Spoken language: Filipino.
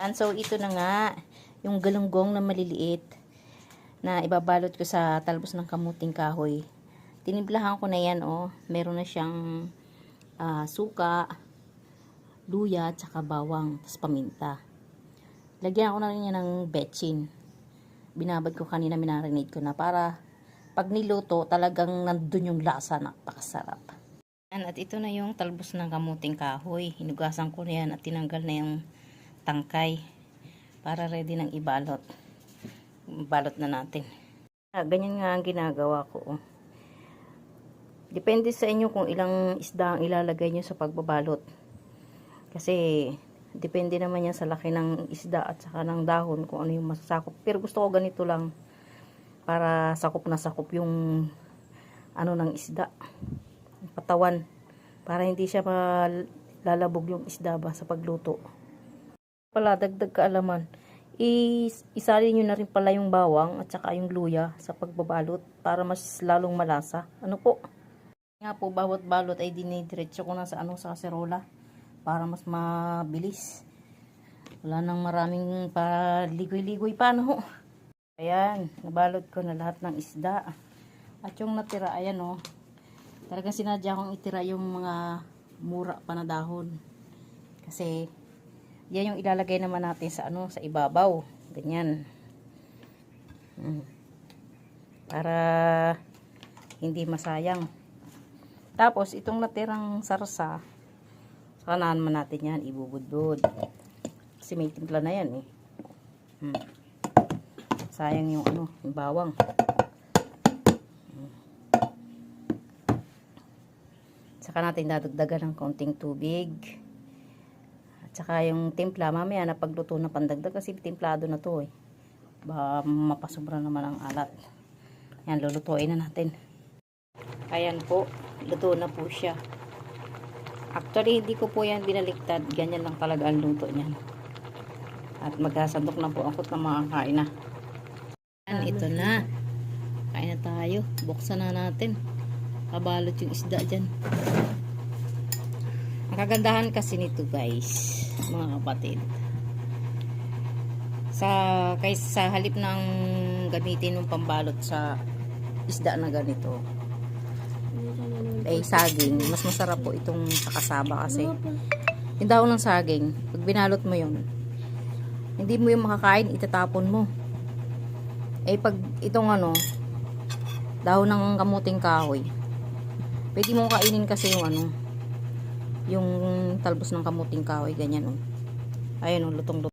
And so, ito na nga, yung galunggong na maliliit na ibabalot ko sa talbos ng kamuting kahoy. Tinimplahan ko na yan, oh. Meron na siyang ah, suka, luya, tsaka bawang, tapos paminta. Lagyan ko na rin yan ng betchin. Binabad ko kanina, minarinate ko na para pag niluto, talagang nandun yung lasa, napakasarap. At ito na yung talbos ng kamuting kahoy. Hinugasan ko na yan at tinanggal na yung tangkay para ready ng ibalot. Balot na natin. Ah, ganyan nga ang ginagawa ko. oh. Depende sa inyo kung ilang isda ang ilalagay nyo sa pagbabalot. Kasi, depende naman yan sa laki ng isda at saka ng dahon kung ano yung masasakop. Pero gusto ko ganito lang para sakop na sakop yung ano ng isda. Patawan. Para hindi siya malalabog yung isda ba sa pagluto. Pala, dagdag kaalaman. Is, isali nyo na rin pala yung bawang at saka yung luya sa pagbabalot para mas lalong malasa. Ano po? Nga po, bawat balot ay dinidiretso ko na sa ano sa kaserola para mas mabilis. Wala nang maraming paligoy-ligoy pa, no? Ayan, nabalot ko na lahat ng isda. At yung natira, ayan, oh. Talagang sinadya kong itira yung mga mura pa na dahon. Kasi, yan yung ilalagay naman natin sa ano, sa ibabaw. Ganyan. Mm. Para hindi masayang. Tapos, itong natirang sarsa, saka naman natin yan, ibubudbud. Kasi may timpla na yan eh. Hmm. Sayang yung ano, yung bawang. Hmm. Saka natin dadagdagan ng konting tubig. At yung timpla, mamaya na pagluto na pandagdag kasi timplado na to eh. Ba mapasobra naman ang alat. Yan, lulutuin na natin. Ayan po, luto na po siya. Actually, hindi ko po yan binaliktad. Ganyan lang talaga ang luto niyan. At magkasandok na po ako ng mga kain na. Ayan, ito na. Kain na tayo. Buksan na natin. Kabalot yung isda dyan. Ang kagandahan kasi nito guys, mga kapatid. Sa, kaysa sa halip ng gamitin ng pambalot sa isda na ganito, ay saging, mas masarap po itong sakasaba kasi yung dahon ng saging, pag binalot mo yun, hindi mo yung makakain, itatapon mo. Eh pag itong ano, dahon ng kamuting kahoy, pwede mo kainin kasi yung ano, yung talbos ng kamuting kahoy, ganyan oh. Ayun oh, lutong-lutong.